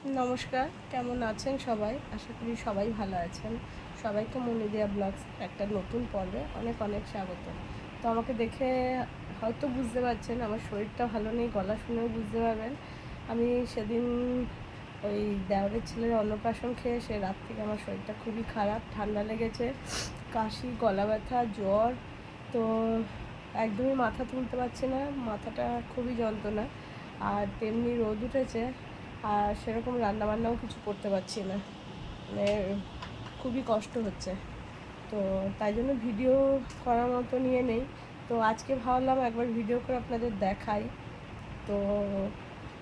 নমস্কার, কেমন আছেন সবাই? আশা করি সবাই ভালো আছেন। সবাইকে মনে দেওয়া ব্লগস একটা নতুন পর্বে অনেক অনেক স্বাগত। তো আমাকে দেখে হয়তো বুঝতে পারছেন, আমার শরীরটা ভালো নেই, গলা শুনেও বুঝতে পারবেন। আমি সেদিন ওই দেওয়ারের ছেলের অন্নপ্রাশন খেয়ে সে রাত থেকে আমার শরীরটা খুবই খারাপ, ঠান্ডা লেগেছে, কাশি, গলা ব্যথা, জ্বর। তো একদমই মাথা তুলতে পারছি না, মাথাটা খুবই যন্ত্রণা। আর তেমনি রোদ উঠেছে আর সেরকম রান্নাবান্নাও কিছু করতে পারছি না। মানে খুবই কষ্ট হচ্ছে। তো তাই জন্য ভিডিও করার মতো নিয়ে নেই। তো আজকে ভাবলাম একবার ভিডিও করে আপনাদের দেখাই। তো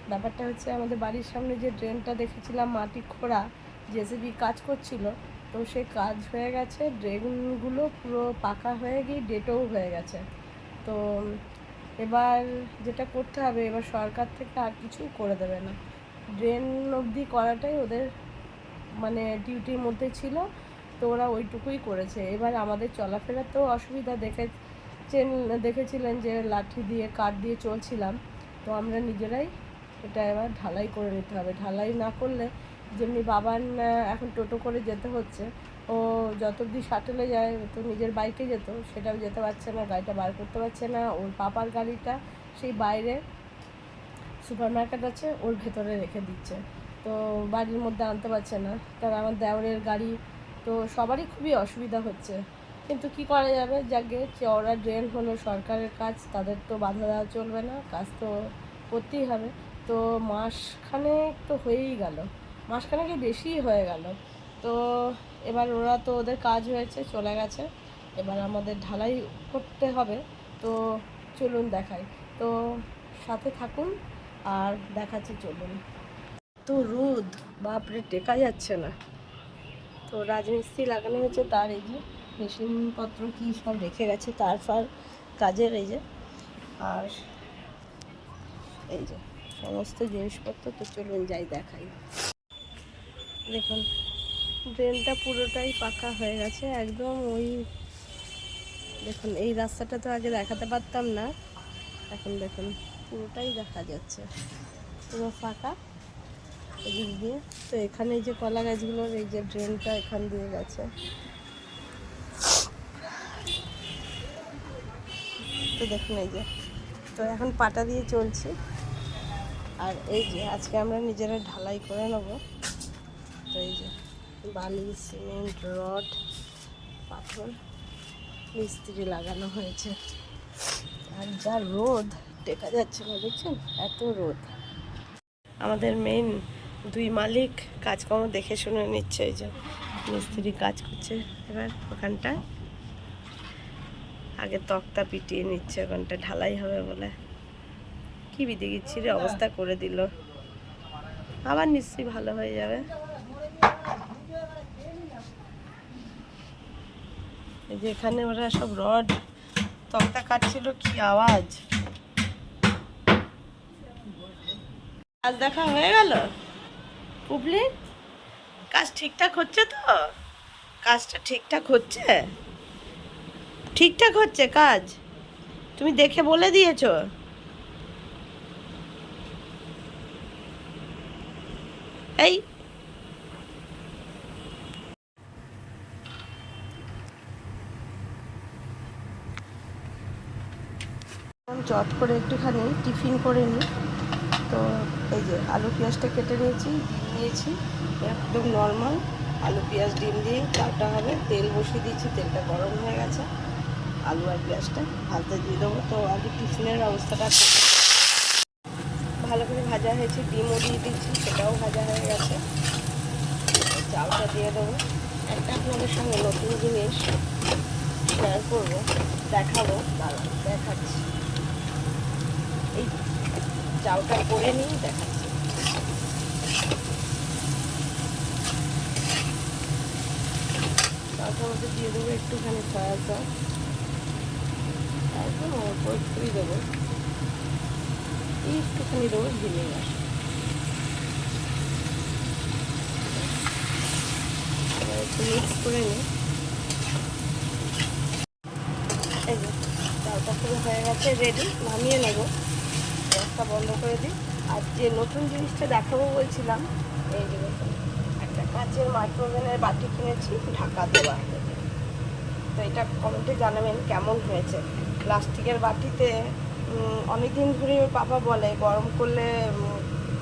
ব্যাপারটা হচ্ছে আমাদের বাড়ির সামনে যে ড্রেনটা দেখেছিলাম, মাটি খোঁড়া, জেসিবি কাজ করছিল, তো সে কাজ হয়ে গেছে। ড্রেনগুলো পুরো পাকা হয়ে গিয়ে ডেটও হয়ে গেছে। তো এবার যেটা করতে হবে, এবার সরকার থেকে আর কিছু করে দেবে না। ড্রেন অবধি করাটাই ওদের মানে ডিউটির মধ্যে ছিল। তো ওরা ওইটুকুই করেছে। এবার আমাদের চলাফেরাতেও অসুবিধা দেখেছেন, দেখেছিলেন যে লাঠি দিয়ে, কাঠ দিয়ে চলছিলাম। তো আমরা নিজেরাই এটা এবার ঢালাই করে নিতে হবে। ঢালাই না করলে যেমনি বাবার এখন টোটো করে যেতে হচ্ছে, ও যত অব্দি শাটেলে যায় তো নিজের বাইকে যেত, সেটাও যেতে পারছে না, গাড়িটা বার করতে পারছে না। ওর পাপার গাড়িটা সেই বাইরে সুপার মার্কেট আছে, ওর ভেতরে রেখে দিচ্ছে। তো বাড়ির মধ্যে আনতে পারছে না। তার আমার দেওরের গাড়ি, তো সবারই খুবই অসুবিধা হচ্ছে। কিন্তু কি করা যাবে? যাকে চওড়া ড্রেন হলো সরকারের কাজ, তাদের তো বাধা দেওয়া চলবে না, কাজ তো করতেই হবে। তো মাসখানে তো হয়েই গেল। মাসখানে কি বেশিই হয়ে গেল। তো এবার ওরা তো ওদের কাজ হয়েছে, চলে গেছে। এবার আমাদের ঢালাই করতে হবে। তো চলুন দেখাই। তো সাথে থাকুন। আর দেখাচ্ছি চলুন। তো রোদ, বাপরে, টেকা যাচ্ছে না। তো রাজমিস্ত্রি লাগানো হয়েছে তার এই যে মেশিনপত্র কি সব রেখে গেছে তার ফার কাজের এই যে। আর এই যে সমস্ত জিনিসপত্র, তো চলুন যাই দেখাই। দেখুন, ড্রেনটা পুরোটাই পাকা হয়ে গেছে। একদম ওই, দেখুন, এই রাস্তাটা তো আগে দেখাতে পারতাম না। এখন দেখুন পুরোটাই দেখা যাচ্ছে। পুরো ফাঁকা। এদিক দিয়ে। তো এখানে যে কলা গাছগুলোর এই যে ড্রেনটা এখান দিয়ে গেছে। তো দেখুন এই যে। তো এখন পাটা দিয়ে চলছি। আর এই যে আজকে আমরা নিজেরা ঢালাই করে নেব। তো এই যে বালি, সিমেন্ট, রড, পাথর, মিস্ত্রি লাগানো হয়েছে। আর যা রোদ। টেকা যাচ্ছে না, দেখছেন? এত রোদ। আমাদের মেন দুই মালিক কাজকর্ম দেখে শুনে নিচ্ছে এই যে, মিস্ত্রি কাজ করছে এবার ওখানটা আগে তক্তা পিটিয়ে নিচ্ছে, ওখানটা ঢালাই হবে বলে। কি বিধি গিচ্ছিরে অবস্থা করে দিল। আবার নিশ্চয়ই ভালো হয়ে যাবে। এই যে এখানে ওরা সব রড তক্তা কাটছিল, কি আওয়াজ! কাজ দেখা হয়ে গেল? পুবলি, কাজ ঠিকঠাক হচ্ছে তো? কাজটা ঠিকঠাক হচ্ছে? ঠিকঠাক হচ্ছে কাজ? তুমি দেখে বলে দিয়েছ। এই। চট করে একটুখানি টিফিন করে নিই তো এই যে আলু পেঁয়াজটা কেটে নিয়েছি, ডিম নিয়েছি, একদম নর্মাল আলু পেঁয়াজ, ডিম দিয়ে চালটা হবে। তেল বসিয়ে দিয়েছি, তেলটা গরম হয়ে গেছে। আলু আর পেঁয়াজটা ভাজতে দিয়ে দেবো। তো আগে টিফিনের ব্যবস্থাটা ভালো করে ভাজা হয়েছে, ডিমও দিয়ে দিচ্ছি সেটাও ভাজা হয়ে গেছে। চালটা দিয়ে দেবো। একটা আপনাদের সঙ্গে নতুন জিনিস শেয়ার করব, দেখাবো দেখাচ্ছি। চালটা করে নিয়ে চালটার মধ্যে দিয়ে দেবো একটুখানি সয়া সস একদম অল্প একটুই দেবো। একটুখানি দেবো ভিনেগার একটু মিক্স করে নিই। চালটা হয়ে গেছে রেডি নামিয়ে নেব। গ্যাসটা বন্ধ করে দিই। আর যে নতুন জিনিসটা দেখাবো বলছিলাম, এই যে একটা কাঁচের মাইক্রোওভেনের বাটি কিনেছি, ঢাকা দেওয়া। তো এটা কমেন্টে জানাবেন কেমন হয়েছে। প্লাস্টিকের বাটিতে অনেক দিন ধরে পাপা বলে, গরম করলে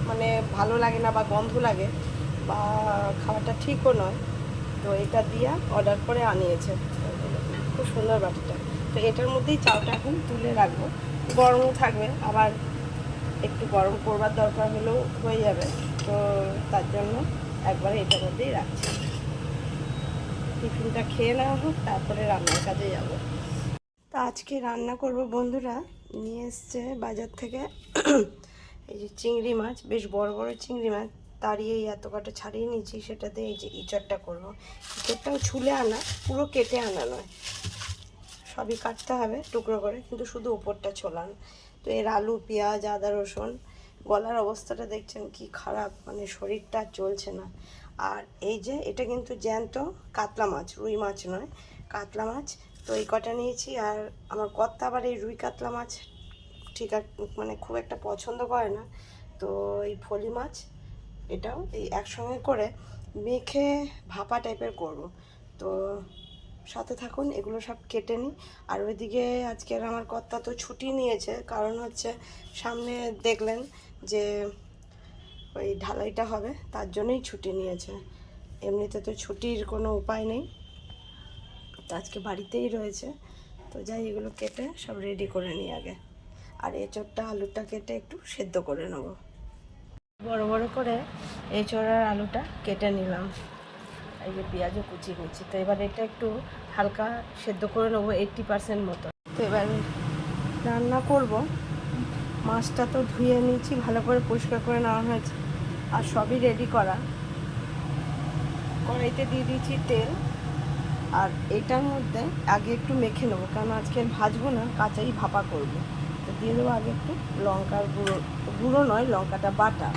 মানে ভালো লাগে না বা গন্ধ লাগে, বা খাওয়াটা ঠিকও নয়। তো এটা দিয়া অর্ডার করে আনিয়েছে। খুব সুন্দর বাটিটা। তো এটার মধ্যেই চাউটা এখন তুলে রাখব। গরমও থাকবে, আবার একটু গরম করবার দরকার হলেও হয়ে যাবে। তো তার জন্য একবারে এটার মধ্যেই রাখছি। টিফিনটা খেয়ে নেওয়া হোক, তারপরে রান্নার কাজে যাব। তা আজকে রান্না করব বন্ধুরা, নিয়ে এসছে বাজার থেকে এই যে চিংড়ি মাছ, বেশ বড় বড় চিংড়ি মাছ। তাড়িয়ে এই এত কটা ছাড়িয়ে নিয়েছি, সেটাতে এই যে ইঁচড়টা করব। ইঁচড়টাও ছুলে আনা, পুরো কেটে আনা নয়। সবই কাটতে হবে টুকরো করে, কিন্তু শুধু উপরটা ছোলান। তো এর আলু, পেঁয়াজ, আদা, রসুন, গলার অবস্থাটা দেখছেন কি খারাপ মানে শরীরটা চলছে না। আর এই যে এটা কিন্তু জ্যান্ত কাতলা মাছ, রুই মাছ নয়, কাতলা মাছ। তো এই কটা নিয়েছি আর আমার কর্তা আবার এই রুই কাতলা মাছ ঠিক মানে খুব একটা পছন্দ করে না। তো এই ফলি মাছ এটাও এই একসঙ্গে করে মেখে ভাপা টাইপের করব। তো সাথে থাকুন, এগুলো সব কেটে নিই। আর ওইদিকে আজকের আমার কর্তা তো ছুটি নিয়েছে, কারণ হচ্ছে সামনে দেখলেন যে ওই ঢালাইটা হবে, তার জন্যই ছুটি নিয়েছে। এমনিতে তো ছুটির কোনো উপায় নেই। তো আজকে বাড়িতেই রয়েছে। তো যাই, এগুলো কেটে সব রেডি করে নিই আগে। আর এঁচোড়টা, আলুটা কেটে একটু সেদ্ধ করে নেব। বড় বড় করে এঁচোড় আর আলুটা কেটে নিলাম। এই যে পেঁয়াজও কুচিয়ে নিচ্ছি তো এবার এটা একটু হালকা সেদ্ধ করে নেব এইটটি পার্সেন্ট মতো। তো এবার রান্না করব। মাছটা তো ধুয়ে নিয়েছি, ভালো করে পরিষ্কার করে নেওয়া হয়েছে। আর সবই রেডি করা। কড়াইতে দিয়ে দিয়েছি তেল। আর এটার মধ্যে আগে একটু মেখে নেব, কারণ আজকে ভাজবো না, কাঁচাই ভাপা করব। তো দিয়ে দেবো আগে একটু লঙ্কার গুঁড়ো গুঁড়ো নয়, লঙ্কাটা বাটা।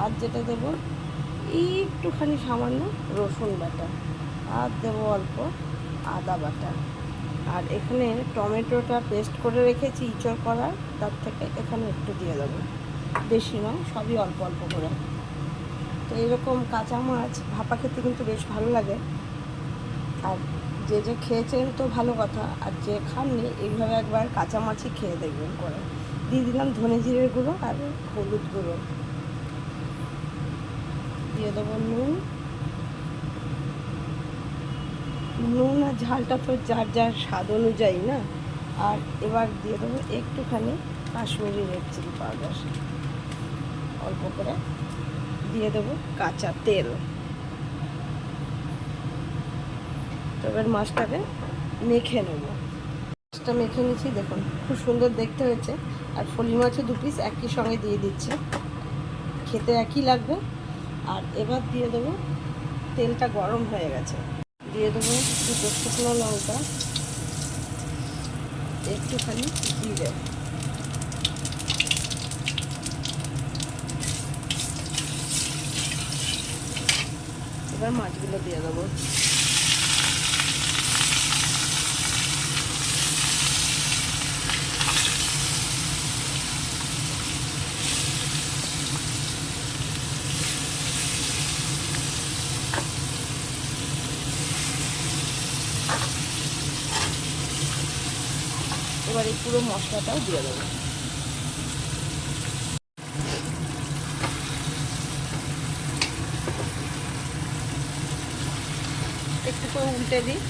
আর যেটা দেবো একটুখানি সামান্য রসুন বাটা আর দেবো অল্প আদা বাটা। আর এখানে টমেটোটা পেস্ট করে রেখেছি ইঁচড় করার, তার থেকে এখানে একটু দিয়ে দেবো। বেশি নয়, সবই অল্প অল্প করে। তো এরকম কাঁচা মাছ ভাপা খেতে কিন্তু বেশ ভালো লাগে। আর যে যে খেয়েছেন তো ভালো কথা, আর যে খাননি এইভাবে একবার কাঁচা মাছই খেয়ে দেখবেন করে। দিয়ে দিলাম ধনে জিরের গুঁড়ো আর হলুদ গুঁড়ো। দিয়ে দেবো নুন। নুন আর ঝালটা তো যার যার স্বাদ অনুযায়ী না। আর এবার দিয়ে দেবো একটুখানি কাশ্মীরি রেড চিলি পাউডার অল্প করে দিয়ে দেবো কাঁচা তেল। তো এবার মাছটাকে মেখে নেব। মাছটা মেখে নিচ্ছি, দেখুন খুব সুন্দর দেখতে হয়েছে। আর ফলি মাছও দু পিস একই সঙ্গে দিয়ে দিচ্ছে। খেতে একই লাগবে। আর এবার দিয়ে দেবো তেলটা গরম হয়ে গেছে। দিয়ে দেবো দুটো শুকনো লঙ্কা, একটুখানি জিরে। এবার মাছগুলো দিয়ে দেবো এবার এই পুরো মশলাটাও দিয়ে দেবো। একটু করে উল্টে দিই।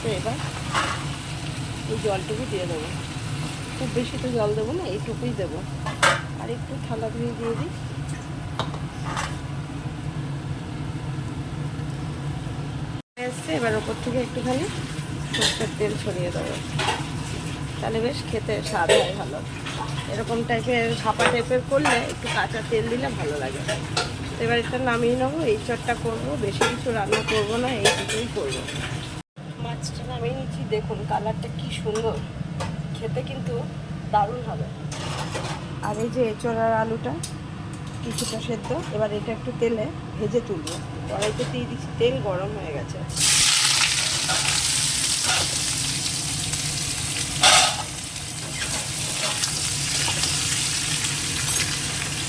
তো এবার এই জলটুকু দিয়ে দেবো। খুব বেশি তো জল দেবো না, এইটুকুই দেবো। আর একটু ঠান্ডা করে দিয়ে দিই। এসছে, এবার ওপর থেকে একটুখানি সর্ষের তেল ছড়িয়ে দেবো। তাহলে বেশ খেতে স্বাদ হয় ভালো। এরকম টাইপের ভাপা টাইপের করলে একটু কাঁচা তেল দিলে ভালো লাগে। তো এবার এটা নামিয়ে নেব, এই চটটা করব, বেশি কিছু রান্না করব না এইটুকুই করব। মাছটা নামিয়ে নিচ্ছি, দেখুন কালারটা কি সুন্দর। খেতে কিন্তু দারুণ হবে। আর এই যে এঁচড়ার আলুটা কিছুটা সেদ্ধ, এবার এটা একটু তেলে ভেজে তুলবো। কড়াইতে দিয়ে দিচ্ছি তেল, গরম হয়ে গেছে।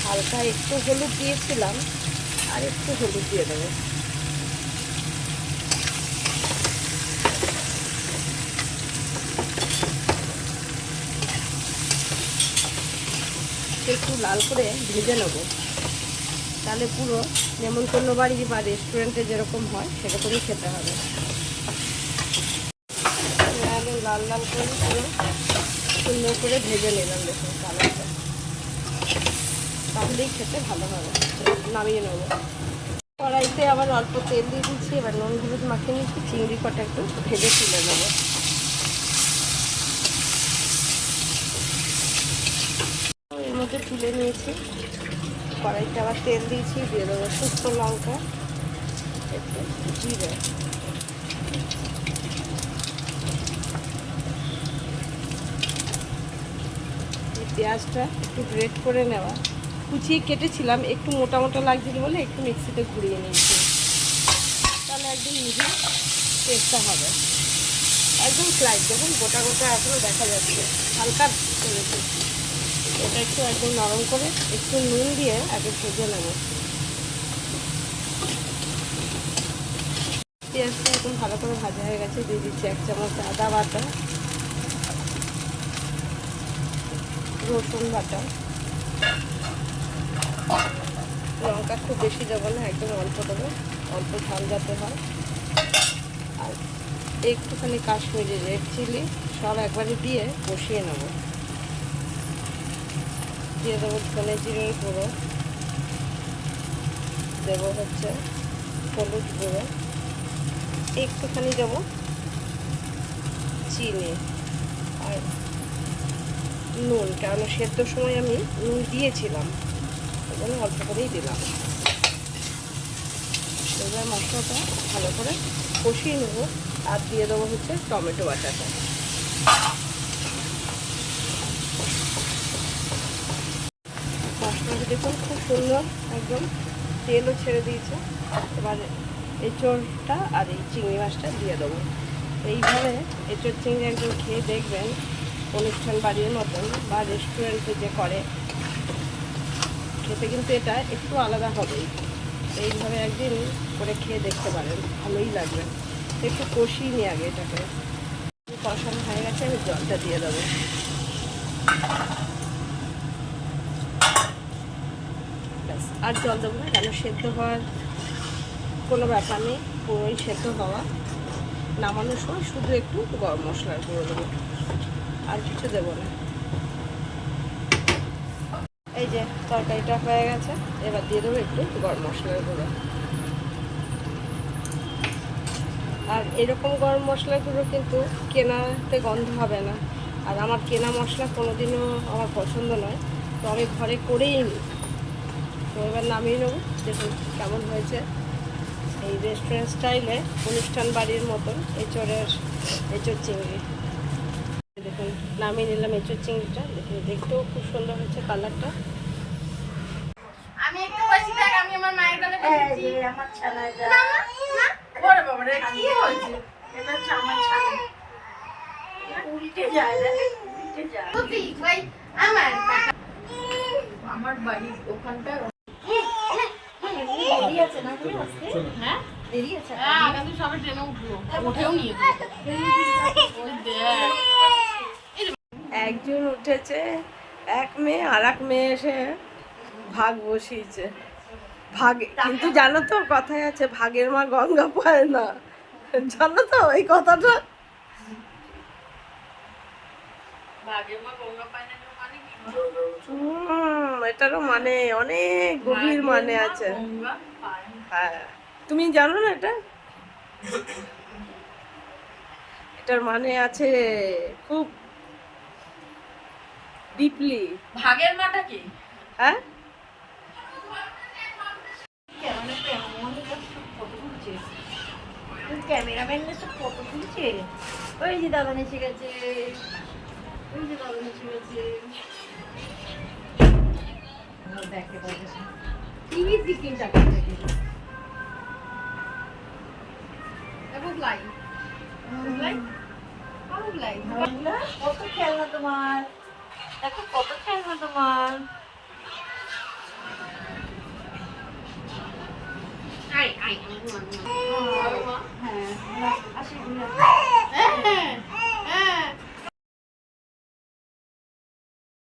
হালকা একটু হলুদ দিয়েছিলাম, আর একটু হলুদ দিয়ে দেবো। একটু লাল করে ভেজে নেব। তাহলে পুরো নেমন্তন্ন বাড়ি বা রেস্টুরেন্টে যেরকম হয়, সেরকমই খেতে হবে। আগে লাল লাল করে পুরো সুন্দর করে ভেজে নিলাম দেখুন কালারটা। তাহলেই খেতে ভালো হবে। নামিয়ে নেব। কড়াইতে আবার অল্প তেল দিয়ে দিচ্ছি, এবার নুন হলুদ মাখিয়ে নিচ্ছি, চিংড়ি কটা একটু ভেজে তুলে নেব এর মধ্যে তুলে নিয়েছি। কড়াইতে আবার তেল দিয়েছি, দিয়ে দেবো শুকনো লঙ্কা, একটু জিরে। পেঁয়াজটা একটু গ্রেট করে নেওয়া। কুচিয়ে কেটেছিলাম, একটু মোটা মোটা লাগছিল বলে একটু মিক্সিতে ঘুরিয়ে নিয়েছি। তাহলে একদম মিহি টেস্টটা হবে। একদম ফ্লাইট দেখুন গোটা গোটা এখনও দেখা যাচ্ছে। হালকা করেছি এটা একটু একদম নরম করে একটু নুন দিয়ে আগে ভেজে নেব। পেঁয়াজটা একদম ভালো করে ভাজা হয়ে গেছে, দিয়ে দিচ্ছি এক চামচ আদা বাটা, রসুন বাটা। লঙ্কা খুব বেশি দেবো না, একদম অল্প দেবো, অল্প ঝাল যাতে হয়। আর একটুখানি কাশ্মীরি রেড চিলি, সব একবারে দিয়ে বসিয়ে নেব। দিয়ে দেবো ধনে জিরের গুঁড়ো। দেবো হচ্ছে হলুদ গুঁড়ো। একটুখানি দেবো চিনি আর নুন কারণ সেদ্ধর সময় আমি নুন দিয়েছিলাম জন্য অল্প করেই দিলাম। এবার মশলাটা ভালো করে কষিয়ে নেব, আর দিয়ে দেবো হচ্ছে টমেটো বাটাটা মশলাটা দেখুন, খুব সুন্দর একদম তেলও ছেড়ে দিয়েছে। এবার এঁচড়টা আর এই চিংড়ি মাছটা দিয়ে দেবো। এইভাবে এঁচড় চিংড়ি একদম খেয়ে দেখবেন, অনুষ্ঠান বাড়ির মতন বা রেস্টুরেন্টে যে করে, খেতে কিন্তু এটা একটু আলাদা হবেই। এইভাবে একদিন করে খেয়ে দেখতে পারেন, ভালোই লাগবে। একটু কষিয়ে নিই আগে এটাকে। কষানো হয়ে গেছে, আমি জলটা দিয়ে দেবো। আর জল দেবো না, কেন সেদ্ধ হওয়ার কোনো ব্যাপার নেই, পুরোই সেদ্ধ হওয়া। নামানোর সময় শুধু একটু গরম মশলার গুঁড়ো দেবো। আর কিছু দেবো না। এই যে, তরকারিটা হয়ে গেছে, এবার দিয়ে দেবো একটু গরম মশলার গুঁড়ো। আর এরকম গরম মশলার গুঁড়ো কিন্তু কেনাতে গন্ধ হবে না। আর আমার কেনা মশলা কোনোদিনও আমার পছন্দ নয়। তো আমি ঘরে করেই নিই তো এবার নামিয়ে নেব। দেখুন কেমন হয়েছে। এই রেস্টুরেন্ট স্টাইলে অনুষ্ঠান বাড়ির মতন এঁচড়ের এঁচড় চিংড়ি। দেখুন নামিয়ে নিলাম এঁচড় চিংড়িটা। দেখুন দেখতেও খুব সুন্দর হয়েছে কালারটা আমি একটু বসি দেখ আমি আমার মায়ের গলে বসেছি। আমার ছানাটা না না না ওরে বাবা রে কি হয়েছে? এটা হচ্ছে আমার ছানা। উল্টে যায় দেখ উল্টে যায়। আমার। আমার বাড়ির ওখানটা দেরি আছে না তুমি আসতে হ্যাঁ? দেরি আছে হ্যাঁ আমি সবে ট্রেনে উঠল উঠেও নিয়ে একজন উঠেছে এক মেয়ে আর এক মেয়ে এসে ভাগ বসিয়েছে। ভাগ কিন্তু জানো তো কথায় আছে ভাগের মা গঙ্গা পায় না। জানো তো এই কথাটা? ভাগের মা গঙ্গা পায় না মানে কি? হুম এটারও মানে অনেক গভীর মানে আছে। হ্যাঁ তুমি জানো না এটা? এটার মানে আছে খুব ডিপলি ভাগের মাটা কি? হ্যাঁ? ক্যামেরাম্যান সব ফটো তুলছে ওই যে দাদা এসে গেছে ওই যে দাদা এসে গেছে একেবারে কত খেলনা তোমার? দেখো কত খেলনা তোমার? হ্যাঁ আসি হ্যাঁ হ্যাঁ।